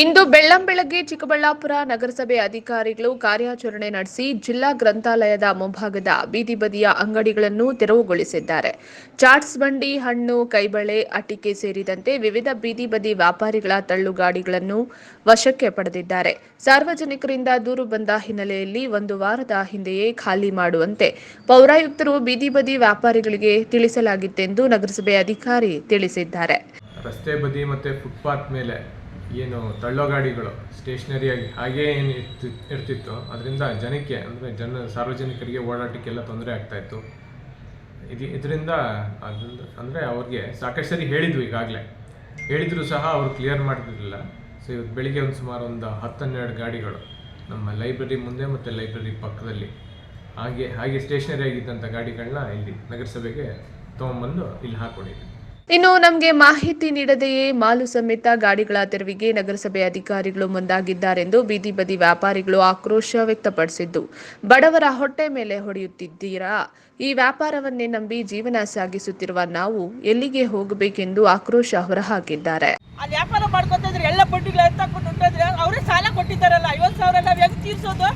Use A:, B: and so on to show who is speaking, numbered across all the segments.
A: ಇಂದು ಬೆಳ್ಳಂ ಬೆಳಗ್ಗೆ ಚಿಕ್ಕಬಳ್ಳಾಪುರ ನಗರಸಭೆ ಅಧಿಕಾರಿಗಳು ಕಾರ್ಯಾಚರಣೆ ನಡೆಸಿ ಜಿಲ್ಲಾ ಗ್ರಂಥಾಲಯದ ಮುಂಭಾಗದ ಬೀದಿ ಬದಿಯ ಅಂಗಡಿಗಳನ್ನು ತೆರವುಗೊಳಿಸಿದ್ದಾರೆ. ಚಾಟ್ಸ್ ಬಂಡಿ, ಹಣ್ಣು, ಕೈಬಳೆ, ಅಟಿಕೆ ಸೇರಿದಂತೆ ವಿವಿಧ ಬೀದಿ ಬದಿ ವ್ಯಾಪಾರಿಗಳ ತಳ್ಳುಗಾಡಿಗಳನ್ನು ವಶಕ್ಕೆ ಪಡೆದಿದ್ದಾರೆ. ಸಾರ್ವಜನಿಕರಿಂದ ದೂರು ಬಂದ ಹಿನ್ನೆಲೆಯಲ್ಲಿ ಒಂದು ವಾರದ ಹಿಂದೆಯೇ ಖಾಲಿ ಮಾಡುವಂತೆ ಪೌರಾಯುಕ್ತರು ಬೀದಿ ಬದಿ ವ್ಯಾಪಾರಿಗಳಿಗೆ ತಿಳಿಸಲಾಗಿತ್ತೆಂದು ನಗರಸಭೆ ಅಧಿಕಾರಿ ತಿಳಿಸಿದ್ದಾರೆ.
B: ರಸ್ತೆ ಬದಿ ಮತ್ತು ಫುಟ್ಪಾತ್ ಮೇಲೆ ಏನು ತಳ್ಳೋ ಗಾಡಿಗಳು ಸ್ಟೇಷನರಿಯಾಗಿ ಹಾಗೇ ಏನು ಇರ್ತಿ, ಇರ್ತಿತ್ತು ಅದರಿಂದ ಜನಕ್ಕೆ, ಅಂದರೆ ಜನ ಸಾರ್ವಜನಿಕರಿಗೆ ಓಡಾಟಕ್ಕೆಲ್ಲ ತೊಂದರೆ ಆಗ್ತಾಯಿತ್ತು ಇದು, ಇದರಿಂದ ಅದರಿಂದ ಅಂದರೆ ಅವ್ರಿಗೆ ಸಾಕಷ್ಟು ಸರಿ ಹೇಳಿದ್ವಿ ಈಗಾಗಲೇ. ಹೇಳಿದರೂ ಸಹ ಅವರು ಕ್ಲಿಯರ್ ಮಾಡ್ತಿರಲಿಲ್ಲ ಸೊ ಇವತ್ತು ಬೆಳಿಗ್ಗೆ ಒಂದು ಸುಮಾರು ಒಂದು ಹತ್ತು ಹನ್ನೆರಡು ಗಾಡಿಗಳು ನಮ್ಮ ಲೈಬ್ರರಿ ಮುಂದೆ ಮತ್ತು ಲೈಬ್ರರಿ ಪಕ್ಕದಲ್ಲಿ. ಹಾಗೆ ಹಾಗೆ ಸ್ಟೇಷನರಿ ಆಗಿದ್ದಂಥ ಗಾಡಿಗಳನ್ನ ಇಲ್ಲಿ ನಗರಸಭೆಗೆ ತೊಗೊಂಬಂದು ಇಲ್ಲಿ ಹಾಕ್ಕೊಂಡಿದ್ವಿ
A: ಇನ್ನು ನಮಗೆ ಮಾಹಿತಿ ನೀಡದೆಯೇ ಮಾಲು ಸಮೇತ ಗಾಡಿಗಳ ತೆರವಿಗೆ ನಗರಸಭೆ ಅಧಿಕಾರಿಗಳು ಮುಂದಾಗಿದ್ದಾರೆಂದು ಬೀದಿ ಬದಿ ವ್ಯಾಪಾರಿಗಳು ಆಕ್ರೋಶ ವ್ಯಕ್ತಪಡಿಸಿದ್ದು. ಬಡವರ ಹೊಟ್ಟೆ ಮೇಲೆ ಹೊಡೆಯುತ್ತಿದ್ದೀರಾ? ಈ ವ್ಯಾಪಾರವನ್ನೇ ನಂಬಿ ಜೀವನ ಸಾಗಿಸುತ್ತಿರುವ ನಾವು ಎಲ್ಲಿಗೆ ಹೋಗಬೇಕೆಂದು ಆಕ್ರೋಶ ಹೊರಹಾಕಿದ್ದಾರೆ.
C: ಅಲ್ಲಿ ವ್ಯಾಪಾರ ಮಾಡ್ಕೊತಿದ್ರೆ ಎಲ್ಲ ಹೊಂಟೋದ್ರೆ ಅವರೇ ಸಾಲ ಕೊಟ್ಟಿದ್ದಾರಲ್ಲ, ಐವತ್ತು ಸಾವಿರ ನಾವು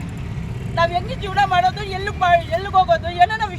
C: ನಾವು ಹೆಂಗೆ ಜೀವನ ಮಾಡೋದು? ಎಲ್ಲಿ ಎಲ್ಲಿಗೆ ಹೋಗೋದು? ಏನೋ ನಾವು